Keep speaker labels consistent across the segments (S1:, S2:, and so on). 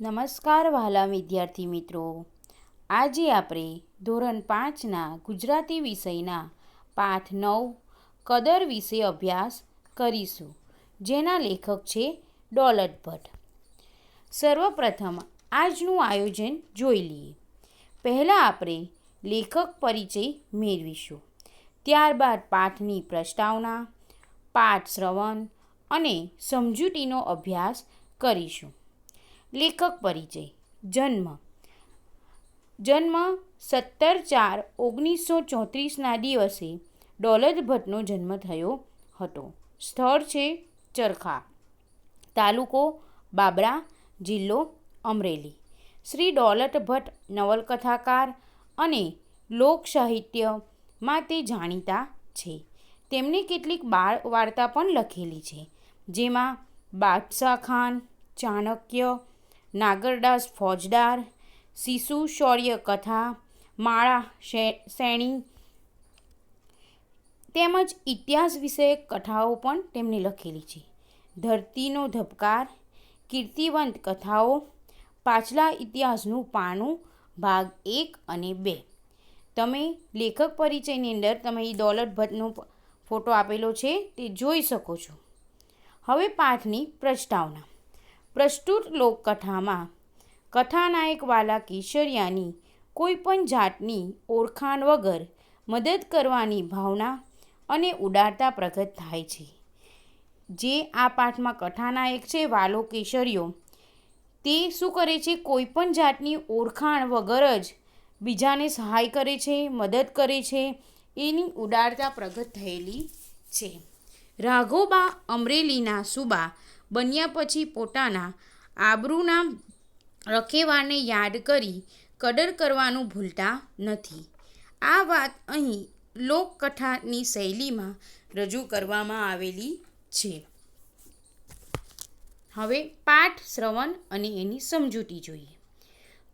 S1: નમસ્કાર વહાલા વિદ્યાર્થી મિત્રો. આજે આપણે ધોરણ પાંચના ગુજરાતી વિષયના પાઠ નવ, કદર વિશે અભ્યાસ કરીશું, જેના લેખક છે ડોલટ ભટ્ટ. સર્વપ્રથમ આજનું આયોજન જોઈ લઈએ. પહેલાં આપણે લેખક પરિચય મેળવીશું. ત્યારબાદ પાઠની પ્રસ્તાવના, પાઠ શ્રવણ અને સમજૂતીનો અભ્યાસ કરીશું. લેખક પરિચય. જન્મ. જન્મ સત્તર ચાર ઓગણીસો ચોત્રીસના દિવસે દોલત ભટ્ટનો જન્મ થયો હતો. સ્થળ છે ચરખા, તાલુકો બાબરા જિલ્લો અમરેલી. શ્રી દોલત ભટ્ટ નવલકથાકાર અને લોક સાહિત્યમાં તે જાણીતા છે. તેમણે કેટલીક બાળ વાર્તા પણ લખેલી છે, જેમાં બાદશાહ ખાન, ચાણક્ય નાગરદાસ ફોજદાર, શિશુ શૌર્ય કથા, માળા શેણી તેમજ ઇતિહાસ વિષયક કથાઓ પણ તેમણે લખેલી છે. ધરતીનો ધબકાર, કીર્તિવંત કથાઓ, પાછલા ઇતિહાસનું પાનું ભાગ એક અને બે. તમે લેખક પરિચયની અંદર તમે એ દોલત ભટ્ટનો ફોટો આપેલો છે તે જોઈ શકો છો. હવે પાઠની પ્રસ્તાવના. પ્રસ્તુત લોકકથામાં કથાનાયક વાલા કેશરિયાની કોઈપણ જાતની ઓળખાણ વગર મદદ કરવાની ભાવના અને ઉદારતા પ્રગટ થાય છે. જે આ પાઠમાં કથાનાયક છે, વાલો કેશરિયો તે શું કરે છે? કોઈપણ જાતની ઓળખાણ વગર જ બીજાને સહાય કરે છે, મદદ કરે છે, એની ઉદારતા પ્રગટ થયેલી છે. રાઘોબા અમરેલીના સુબા બન્યા પછી પોતાના આબરૂના રખેવાને યાદ કરી કદર કરવાનું ભૂલતા નથી. આ વાત અહીં લોકકથાની શૈલીમાં રજૂ કરવામાં આવેલી છે. હવે પાઠ શ્રવણ અને એની સમજૂતી જોઈએ.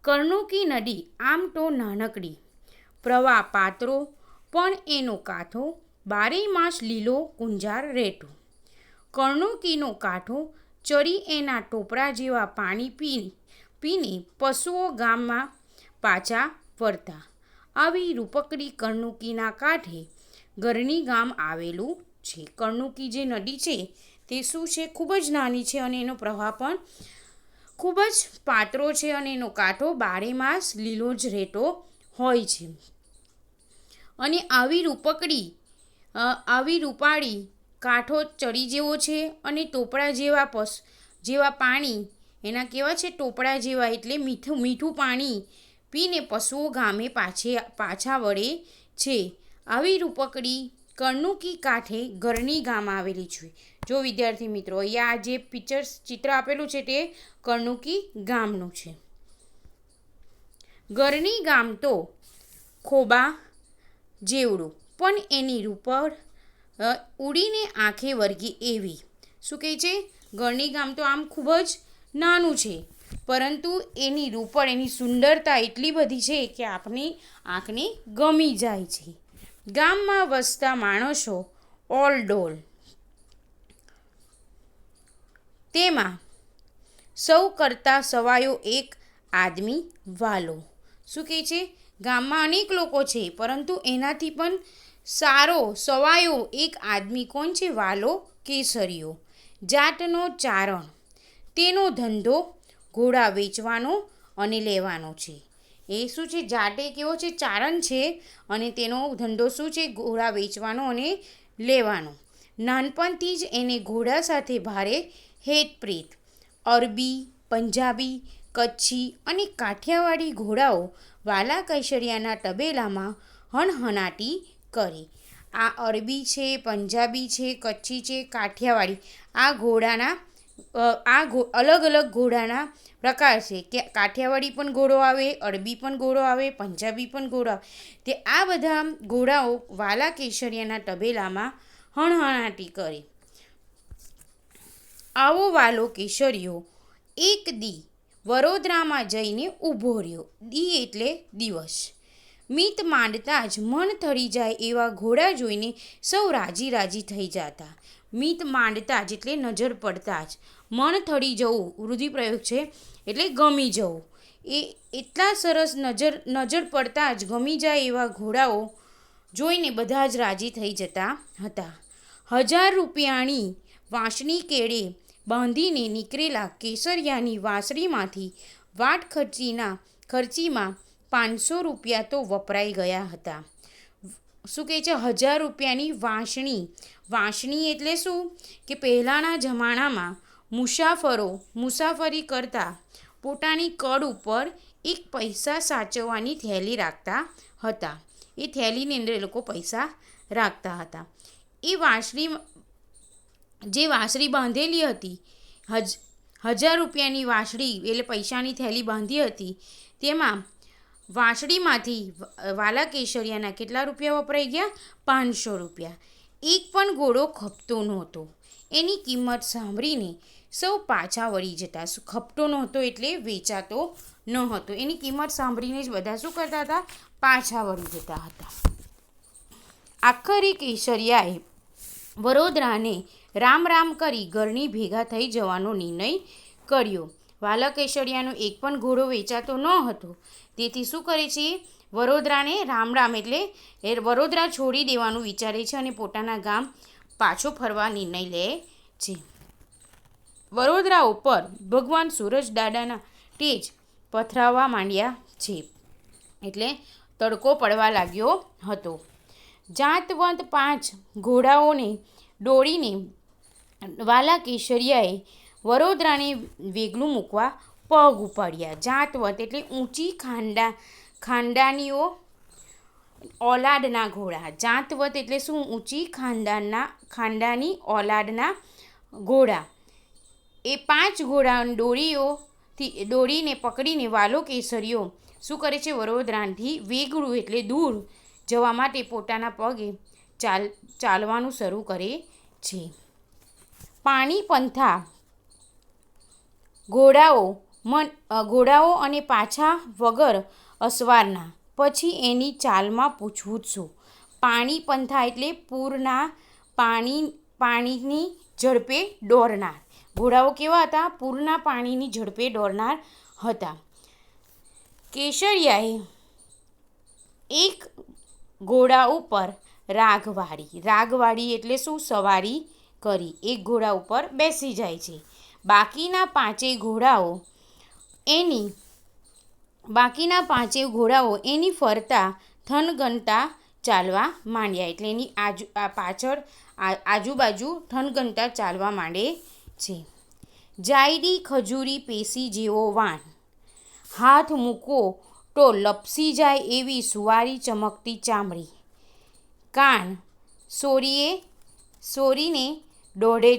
S1: કર્ણુકી નદી આમ તો નાનકડી, પ્રવાહ પાત્રો પણ એનો કાંઠો બારેય માસ લીલો કુંજાર રહેતો. કર્ણુકીનો કાંઠો ચરી એના ટોપરા જેવા પાણી પી પીને પશુઓ ગામમાં પાછા ફરતા. આવી રૂપકડી કર્ણુકીના કાંઠે ગરણી ગામ આવેલું છે. કર્ણુકી જે નદી છે તે શું છે? ખૂબ જ નાની છે અને એનો પ્રવાહ પણ ખૂબ જ પાતળો છે અને એનો કાંઠો બારે માસ લીલો જ રહેતો હોય છે. અને આવી રૂપકડી આવી રૂપાળી કાંઠો ચડી જેવો છે અને ટોપરા જેવા પસ, જેવા પાણી, એના કેવા છે? ટોપરા જેવા એટલે મીઠું મીઠું પાણી પીને પશુઓ ગામે પાછે, પાછા વળે છે. આવી રૂપકડી કર્ણુકી કાંઠે ગરણી ગામ આવેલી છે. જો વિદ્યાર્થી મિત્રો, અહીંયા જે પિક્ચર્સ, ચિત્ર આપેલું છે તે કર્ણુકી ગામનું છે. ગરણી ગામ તો ખોબા જેવડું, પણ એની રૂપડ ઉડીને આંખે વર્ગી એવી. શું કહે છે? ગરણી ગામ તો આમ ખૂબ જ નાનું છે. પરંતુ એની રૂપણ એની સુંદરતા એટલી બધી છે કે આપણી આંખને ગમી જાય છે. ગામમાં વસતા માણસો ઓલ ડોલ. તેમાં સૌ કરતાં સવાયો એક આદમી વાલો. શું કહે છે? ગામમાં અનેક લોકો છે, પરંતુ એનાથી પણ સારો સવાયો એક આદમી કોણ છે વાલો કેસરીયો. જાતનો ચારણ. તેનો ધંધો ઘોડા વેચવાનો અને લેવાનો છે. એ શું છે? જાતે કેવો છે? ચારણ છે અને તેનો ધંધો શું છે? ઘોડા વેચવાનો અને લેવાનો. નાનપણથી જ એને ઘોડા સાથે ભારે હેતપ્રીત અરબી, પંજાબી, કચ્છી અને કાઠિયાવાડી ઘોડાઓ વાલા કૈશરિયાના તબેલામાં હણહણાટી કરે. આ અરબી છે, પંજાબી છે, કચ્છી છે, કાઠિયાવાડી. આ ઘોડાના આ અલગ અલગ ઘોડાના પ્રકાર છે. કે કાઠિયાવાડી પણ ઘોડો આવે, અરબી પણ ઘોડો આવે, પંજાબી પણ ઘોડો આવે. તે આ બધા ઘોડાઓ વાલા કેશરિયાના તબેલામાં હણહણાટી કરે. આવો વાલો કેસરિયો એક દી વડોદરામાં જઈને ઊભો રહ્યો. દી એટલે દિવસ. મિત માંડતા જ મન થળી જાય એવા ઘોડા જોઈને સૌ રાજી રાજી થઈ જતા. મિત માંડતા જ એટલે નજર પડતા જ. મન થડી જવું રૂઢિપ્રયોગ છે એટલે ગમી જવું. એ એટલા સરસ નજર નજર પડતા જ ગમી જાય એવા ઘોડાઓ જોઈને બધા જ રાજી થઈ જતા હતા. હજાર રૂપિયાની વાંસની કેળે બાંધીને નીકળેલા કેસરિયાની વાંસળીમાંથી વાટ ખર્ચીના, ખર્ચીમાં પાંચસો રૂપિયા તો વપરાઈ ગયા હતા. શું કહે છે? હજાર રૂપિયાની વાંસણી. વાંસણી એટલે શું? કે પહેલાંના જમાનામાં મુસાફરો મુસાફરી કરતા પોતાની કડ ઉપર એક પૈસા સાચવવાની થેલી રાખતા હતા. એ થેલીની અંદર એ લોકો પૈસા રાખતા હતા. એ વાંસળી જે વાંસળી બાંધેલી હતી, હજ, હજાર રૂપિયાની વાંસળી એટલે પૈસાની થેલી બાંધી હતી, તેમાં વાંસળીમાંથી વાલા કેસરિયાના કેટલા રૂપિયા વપરાઈ ગયા? પાંચસો રૂપિયા. એક પણ ઘોડો ખપતો નહોતો. એની કિંમત સાંભળીને સૌ પાછા વળી જતા. ખપતો નહોતો એટલે વેચાતો ન હતો એની કિંમત સાંભળીને જ બધા શું કરતા હતા? પાછા વળી જતા હતા. આખરે કેસરિયાએ વડોદરાને રામ રામ કરી ઘરની ભેગા થઈ જવાનો નિર્ણય કર્યો. વાલા એક પણ ઘોડો વેચાતો ન હતો. તેથી શું કરે છે? વડોદરાને રામ રામ એટલે એ વડોદરા છોડી દેવાનું વિચારે છે અને પોતાના ગામ પાછો ફરવા નિર્ણય લે છે. વડોદરા ઉપર ભગવાન સૂરજ દાદાના તેજ પથરાવા માંડ્યા છે. એટલે તડકો પડવા લાગ્યો હતો. જાતવંત પાંચ ઘોડાઓને દોડીને વાલા કેસરિયાએ વડોદરાને વેગલું મૂકવા પગ ઉપાડ્યા. જાતવંત એટલે ઊંચી ખાંડા, ખાંડાનીઓ ઓલાદના ઘોડા. જાતવત એટલે શું? ઊંચી ખાનદાનના ખાંડાની ઓલાદના ઘોડા. એ પાંચ ઘોડા દોરીઓથી, દોરીને પકડીને વાલો કેસરીઓ. શું કરે છે? વડોદરાથી વેગળું એટલે દૂર જવા માટે પોતાના પગે ચાલ, ચાલવાનું શરૂ કરે છે. પાણી પંથા ઘોડાઓ મન ઘોડાઓ અને પાછા વગર અસવારના. પછી એની ચાલમાં પૂછવું પાણી પંથા એટલે પૂરના પાણી, પાણીની ઝડપે દોડનાર ઘોડાઓ કેવા હતા? પૂરના પાણીની ઝડપે દોડનાર હતા. કેસરિયાએ એક ઘોડા ઉપર રાગવાળી. રાગવાળી એટલે શું? સવારી કરી. એક ઘોડા ઉપર બેસી જાય છે. બાકીના પાંચેય ઘોડાઓ એની, બાકીના પાંચેય ઘોડાઓ એની ફરતા થનગનતા ચાલવા માંડ્યા એટલે એની આજુ, આ પાછળ આજુબાજુ થનગનતા ચાલવા માંડે છે. જાયડી ખજૂરી પેશી જેવો વાન. હાથ મૂકો તો લપસી જાય એવી સુવારી ચમકતી ચામડી. કાન સોરીએ, સોરીને દોઢે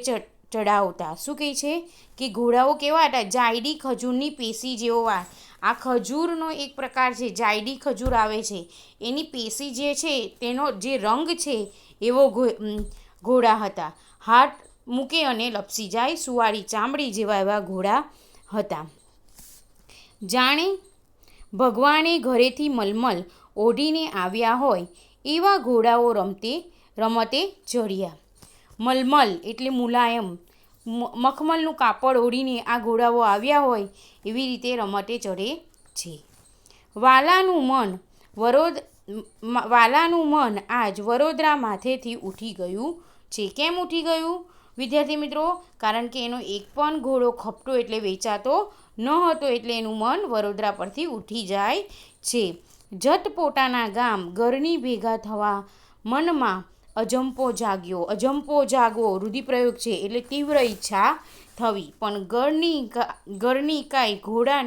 S1: ચડાવતા શું કહે છે? કે ઘોડાઓ કેવા હતા જાયડી ખજૂરની પેશી જેવો વા આ ખજૂરનો એક પ્રકાર છે, જાયડી ખજૂર આવે છે. એની પેશી જે છે, તેનો જે રંગ છે, એવો ઘોડા હતા. હાથ મૂકે અને લપસી જાય, સુવાળી ચામડી જેવા એવા ઘોડા હતા. જાણે ભગવાને ઘરેથી મલમલ ઓઢીને આવ્યા હોય, એવા ઘોડાઓ રમતે રમતે ચડ્યા મલમલ એટલે મુલાયમ. મખમલનું કાપડ ઓઢીને આ ઘોડાઓ આવ્યા હોય એવી રીતે રમતે ચડે છે. વાલાનું મન વરોદ વાલાનું મન આજ વડોદરા માથેથી ઉઠી ગયું છે. કેમ ઉઠી ગયું? વિદ્યાર્થી મિત્રો, કારણ કે એનો એક પણ ઘોડો ખપતો એટલે વેચાતો ન હતો એટલે એનું મન વડોદરા પરથી ઉઠી જાય છે. જત પોતાના ગામ ઘરની ભેગા થવા મનમાં અજંપો જાગ્યો. અજંપો જાગવો રૂઢિપ્રયોગ છે એટલે તીવ્ર ઈચ્છા થવી. પણ ઘરની ઘરની કાંઈ ઘોડા,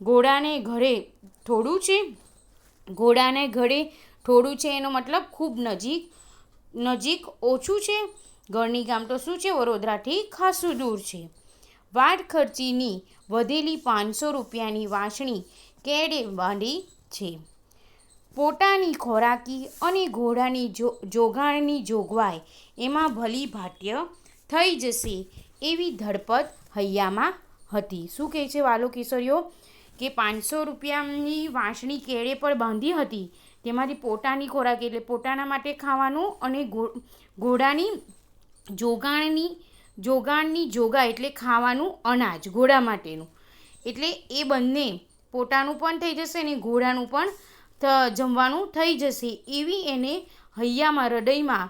S1: ઘોડાને ઘરે થોડું છે? ઘોડાને ઘરે થોડું છે એનો મતલબ ખૂબ નજીક નજીક ઓછું છે? ઘરની ગામ તો શું છે? વડોદરાથી ખાસું દૂર છે. વાટ ખર્ચીની વધેલી પાંચસો રૂપિયાની વાંસણી કેડે બાંધી છે. પોતાની ખોરાકી અને ઘોડાની જોગાણની જોગવાઈ, એમાં ભલી ભાટ્ય થઈ જશે એવી ધડપત હૈયામાં હતી. શું કહે છે વાલો કિશોરીઓ કે પાંચસો રૂપિયાની વાંસણી કેળે પર બાંધી હતી. તેમાંથી પોતાની ખોરાક એટલે પોતાના માટે ખાવાનું અને ઘોડાની જોગાણની જોગાણની જોગા એટલે ખાવાનું અનાજ, ઘોડા માટેનું. એટલે એ બંને પોતાનું પણ થઈ જશે અને ઘોડાનું પણ જમવાનું થઈ જશે એવી એને હૈયામાં, હૃદયમાં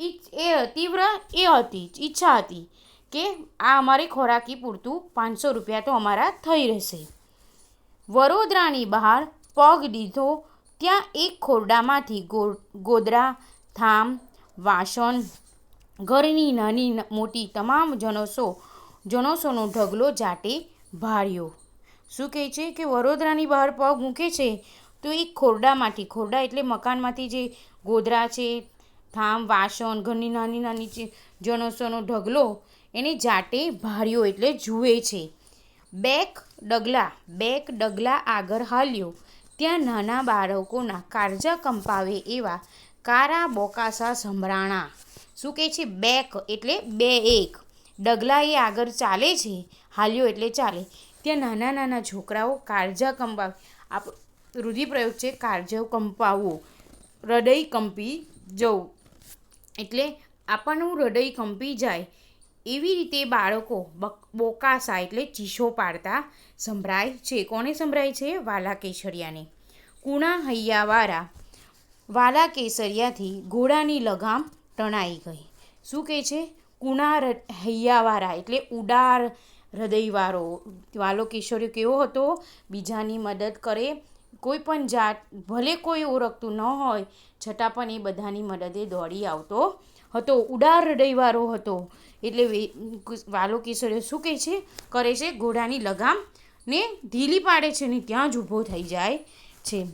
S1: એ તીવ્ર એ હતી, ઈચ્છા હતી કે આ અમારે ખોરાકી પૂરતું પાંચસો રૂપિયા તો અમારા થઈ રહેશે. વડોદરાની બહાર પગ દીધો ત્યાં એક ખોરડામાંથી ગોદરા, થામ, વાસણ, ઘરની નાની મોટી તમામ જણસો, જણસોનો ઢગલો જાટે ભાળ્યો. શું કહે છે કે વડોદરાની બહાર પગ મૂકે છે? તો એ ખોરડામાંથી, ખોરડા એટલે મકાનમાંથી જે ગોધરા છે થામ વાસણ, ઘરની નાની નાની જણસોનો ઢગલો, એને જાતે ભાર્યો એટલે જુએ છે. બેક ડગલા બેક ડગલા આગળ હાલ્યો. ત્યાં નાના બાળકોના કાળજા કંપાવે એવા કારા બોકાસા સંભળાણા શું કહે છે? બેક એટલે બે એક. ડગલા એ આગળ ચાલે છે. હાલ્યો એટલે ચાલે. ત્યાં નાના નાના છોકરાઓ કાળજા કંપાવી આપ રૂઢિપ્રયોગ છે, કાળજો કંપાવવો હૃદય કંપી જવું. એટલે આપણનું હૃદય કંપી જાય. એવી રીતે બાળકો બક બોકાસા એટલે ચીસો પાડતા સંભળાય છે. કોને સંભળાય છે? વાલા કેસરિયાને કુણા હૈયાવાળા. વાલા કેસરિયાથી ઘોડાની લગામ તણાઈ ગઈ. શું કહે છે? કુણા હૈયાવાળા એટલે ઉડાર હૃદયવાળો, વાલો કિશોરી કેવો હતો? બીજાની મદદ કરે. કોઈ પણ જાત, ભલે કોઈ ઓળખતું ન હોય, છતાં પણ એ બધાની મદદે દોડી આવતો હતો. ઉડાર હૃદયવાળો હતો. એટલે વાલો કિશોરીઓ શું કહે છે? કરે છે, ઘોડાની લગામ ને ઢીલી પાડે છે ને ત્યાં જ ઊભો થઈ જાય છે.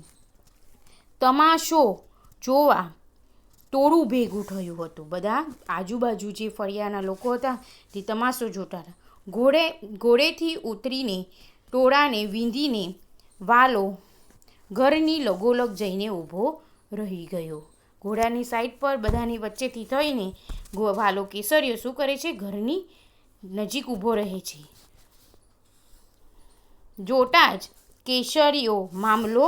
S1: તમાશો જોવા ટોળું ભેગું થયું હતું. બધા આજુબાજુ જે ફળિયાના લોકો હતા, તે તમાશો જોતા હતા. ઘોડે, ઘોડેથી ઉતરીને, ટોળાને વીંધીને, વાલો ઘરની લગોલગ જઈને ઊભો રહી ગયો. ઘોડાની સાઈડ પર બધાની વચ્ચેથી થઈને વાલો કેસરીઓ શું કરે છે? ઘરની નજીક ઊભો રહે છે. જોતા જ કેસરીઓ મામલો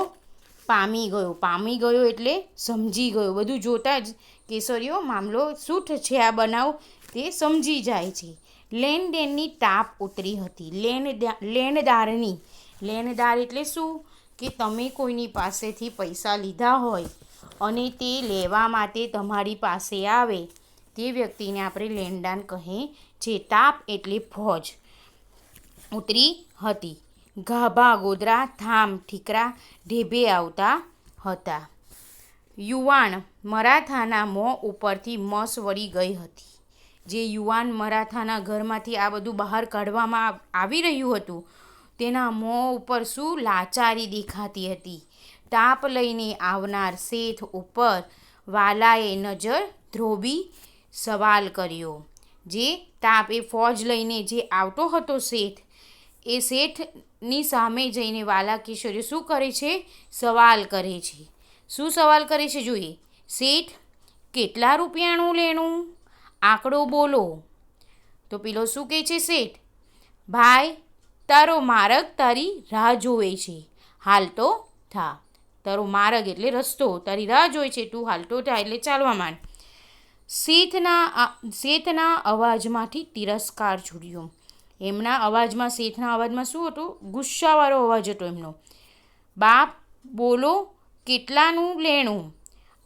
S1: પામી ગયો. પામી ગયો એટલે સમજી ગયો. બધું જોતા જ કેસરીઓ મામલો શું છે આ બનાવ તે સમજી જાય છે. લેણદેણની તાપ ઉતરી હતી. લેણદા, લેણદારની, લેણદાર એટલે શું? કે તમે કોઈની પાસેથી પૈસા લીધા હોય અને તે લેવા માટે તમારી પાસે આવે, તે વ્યક્તિને આપણે લેણદાન કહે છે. તાપ એટલે ફોજ ઉતરી હતી. ગાભા, ગોદરા થામ ઠીકરા, ઢેબે આવતા હતા. યુવાણ મરાઠાના મોં ઉપરથી મસ વળી ગઈ હતી. જે યુવાન મરાઠાના ઘરમાંથી આ બધું બહાર કાઢવામાં આવી રહ્યું હતું, તેના મોં ઉપર શું લાચારી દેખાતી હતી? તાપ લઈને આવનાર શેઠ ઉપર વાલાએ નજર ધ્રોબી સવાલ કર્યો. જે તાપ એ ફોજ લઈને જે આવતો હતો શેઠ, એ શેઠની સામે જઈને વાલા કિશોરી શું કરે છે? સવાલ કરે છે. શું સવાલ કરે છે? જોઈએ. શેઠ, કેટલા રૂપિયાનું લેણું? આંકડો બોલો. તો પેલો શું કહે છે શેઠ? ભાઈ, તારો માર્ગ તારી રાહ જોવે છે. હાલતો થા. તારો માર્ગ એટલે રસ્તો. તારી રાહ જોઈ છે. તું હાલતો થા એટલે ચાલવા માંડ. શેઠના શેઠના અવાજમાંથી તિરસ્કાર છૂટ્યો. એમના અવાજમાં, શેઠના અવાજમાં શું હતું? ગુસ્સાવાળો અવાજ હતો એમનો. બાપ, બોલો, કેટલાનું લેણું?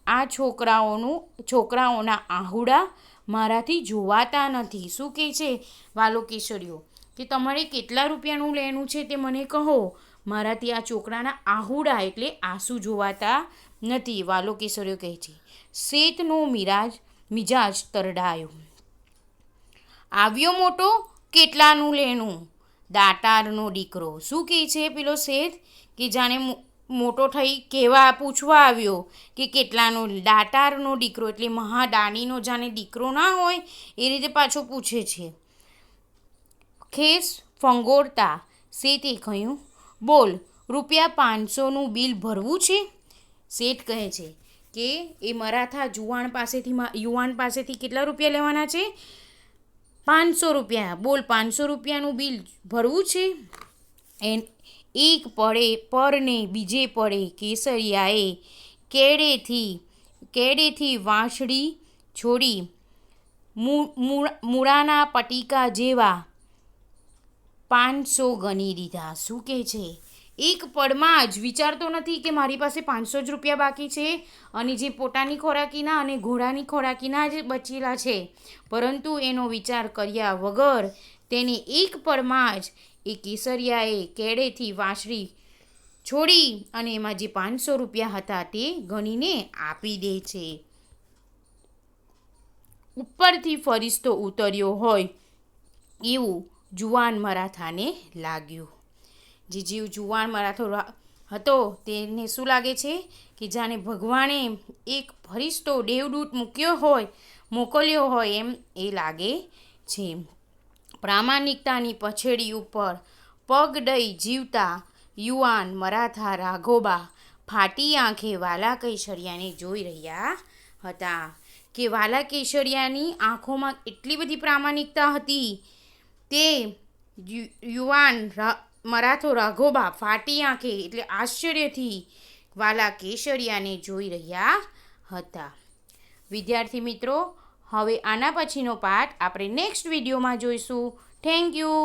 S1: આ છોકરાઓનું, છોકરાઓના આહુડા મારાથી જોવાતા નથી. શું કહે છે વાલો કેસરીઓ કે તમારે કેટલા રૂપિયાનું લેણું છે તે મને કહો. મારાથી આ છોકરાના આહુડા એટલે આંસુ જોવાતા નથી વાલો કેસરીઓ કહે છે. શેતનો મિરાજ, મિજાજ તરડાયો. આવ્યો મોટો કેટલાનું લેણું? દાતારનો દીકરો. શું કહે છે પેલો શેઠ કે જાણે મોટો થઈ કહેવા પૂછવા આવ્યો કે કેટલાનો દાતારનો દીકરો, એટલે મહાદાનીનો જાણે દીકરો ના હોય, એ રીતે પાછો પૂછે છે. ખેસ ફંગોળતા શેઠે કહ્યું, બોલ, રૂપિયા પાંચસોનું બિલ ભરવું છે? શેઠ કહે છે કે, એ મરાઠા જુવાન પાસેથી યુવાન પાસેથી કેટલા રૂપિયા લેવાના છે? પાંચસો રૂપિયા. બોલ, પાંચસો રૂપિયાનું બિલ ભરવું છે? એન એક પડે પરને બીજે પડે કેસરિયાએ કેડેથી કેડેથી વાંસળી છોડી મૂળાના પટીકા જેવા પાંચસો ગણી દીધા. શું કહે છે? એક પળમાં જ વિચારતો નથી કે મારી પાસે પાંચસો જ રૂપિયા બાકી છે અને જે પોતાની ખોરાકીના અને ઘોડાની ખોરાકીના જ બચેલા છે. પરંતુ એનો વિચાર કર્યા વગર તેને એક પળમાં જ એ કેસરિયાએ કેળેથી વાંસળી છોડી અને એમાં જે પાંચસો રૂપિયા હતા તે ગણીને આપી દે છે. ઉપરથી ફરિશ્તો ઉતર્યો હોય એવું જુવાન મરાઠાને લાગ્યું. જે જીવ જુવાન મરાઠો હતો તેને શું લાગે છે? કે જાણે ભગવાને એક ફરિશ્તો દેવદૂત મૂક્યો હોય, મોકલ્યો હોય એમ એ લાગે છે. પ્રામાણિકતાની પછેડી ઉપર પગ ડઈ જીવતા યુવાન મરાઠા રાઘોબા ફાટી આંખે વાલા કૈસરિયાને જોઈ રહ્યા હતા કે વાલા કેસરિયાની આંખોમાં એટલી બધી પ્રામાણિકતા હતી તે યુવાન મરાઠો રાઘોબા ફાટી આંખે એટલે આશ્ચર્યથી વાલા કેસરિયાને જોઈ રહ્યા હતા. વિદ્યાર્થી મિત્રો હવે આના પછીનો પાઠ આપણે નેક્સ્ટ વિડીયોમાં જોઈશું. Thank you